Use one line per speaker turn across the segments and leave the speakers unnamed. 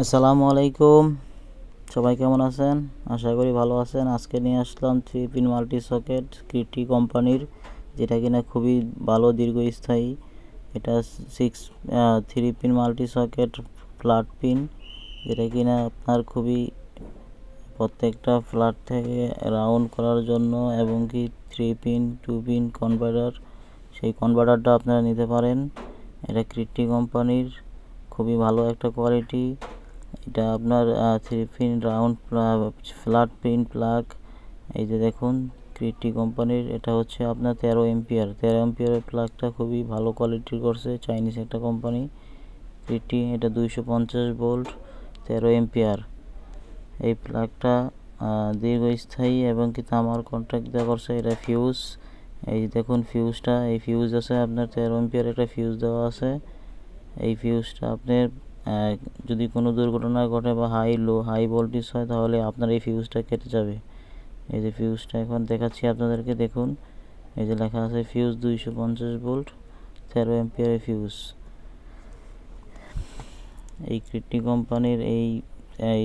আসসালামু আলাইকুম। সবাই কেমন আছেন? আশা করি ভালো আছেন। আজকে নিয়ে আসলাম থ্রি পিন মাল্টি সকেট কৃটি কোম্পানির, যেটা কিনা খুবই ভালো দীর্ঘস্থায়ী। এটা six three pin multi socket flat pin, যেটা কিনা আপনার খুবই প্রত্যেকটা ফ্ল্যাট থেকে রাউন্ড করার জন্য, এবং কি three pin two pin converter, সেই কনভার্টারটা আপনারা নিতে পারেন। এটা কৃটি কোম্পানির, খুবই ভালো একটা কোয়ালিটি। এটা আপনার three pin round flat pin plug এই যে দেখুন ক্রিটি কোম্পানির এটা হচ্ছে আপনার তেরো এম্পিয়ার তেরো এম্পিয়ারের প্লাগটা খুবই ভালো কোয়ালিটির করছে চাইনিজ একটা কোম্পানি ক্রিটি এটা দুইশো পঞ্চাশ ভোল্ট তেরো এম্পিয়ার এই প্লাগটা দীর্ঘস্থায়ী এবং কি তামার কন্ট্রাক্ট দেওয়া করছে, এটা ফিউজ এই যে দেখুন ফিউজটা এই ফিউজ আছে আপনার তেরো এম্পিয়ার একটা ফিউজ দেওয়া আছে। এই ফিউজটা আপনার যদি কোনো দুর্ঘটনা ঘটে বা হাই লো হাই ভোল্টেজ হয়, তাহলে আপনার এই ফিউজটা কেটে যাবে। এই যে ফিউজটা এখন দেখাচ্ছি আপনাদেরকে, দেখুন। এই যে লেখা আছে ফিউজ দুইশো পঞ্চাশ ভোল্ট তেরো এম্পিয়ারের ফিউজ এই ক্রিটি কোম্পানির এই এই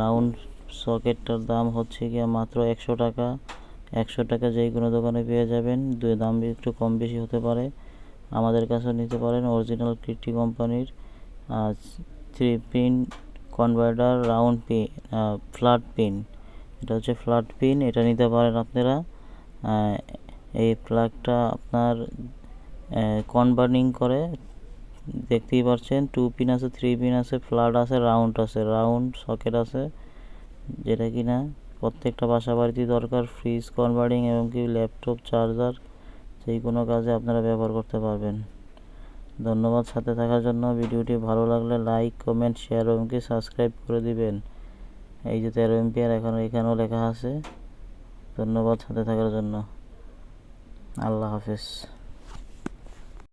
রাউন্ড সকেটটার দাম হচ্ছে গিয়ে মাত্র একশো টাকা। একশো টাকা যেই কোনো দোকানে পেয়ে যাবেন। দুই দাম একটু কম বেশি হতে পারে। আমাদের কাছেও নিতে পারেন অরিজিনাল ক্রিটি কোম্পানির। Three pin converter round pin flat pin এটা হচ্ছে ফ্ল্যাট পিন এটা নিতে পারেন আপনারা। এই প্লাগটা আপনার কনভার্নিং করে, দেখতেই পাচ্ছেন টু পিন আছে থ্রি পিন আছে ফ্ল্যাট আছে রাউন্ড আছে। রাউন্ড সকেট আছে, যেটা কিনা প্রত্যেকটা বাসা বাড়িতে দরকার ফ্রিজ কনভার্টিং এবং কি ল্যাপটপ চার্জার সেই কোনো কাজে আপনারা ব্যবহার করতে পারবেন। ধন্যবাদ সাথে থাকার জন্য। ভিডিওটি ভালো লাগলে লাইক, কমেন্ট, শেয়ার এবং কি সাবস্ক্রাইব করে দিবেন। এই যে তেরো এমপিয়ার এখন এখানেও লেখা আছে। ধন্যবাদ সাথে থাকার জন্য। আল্লাহ হাফেজ।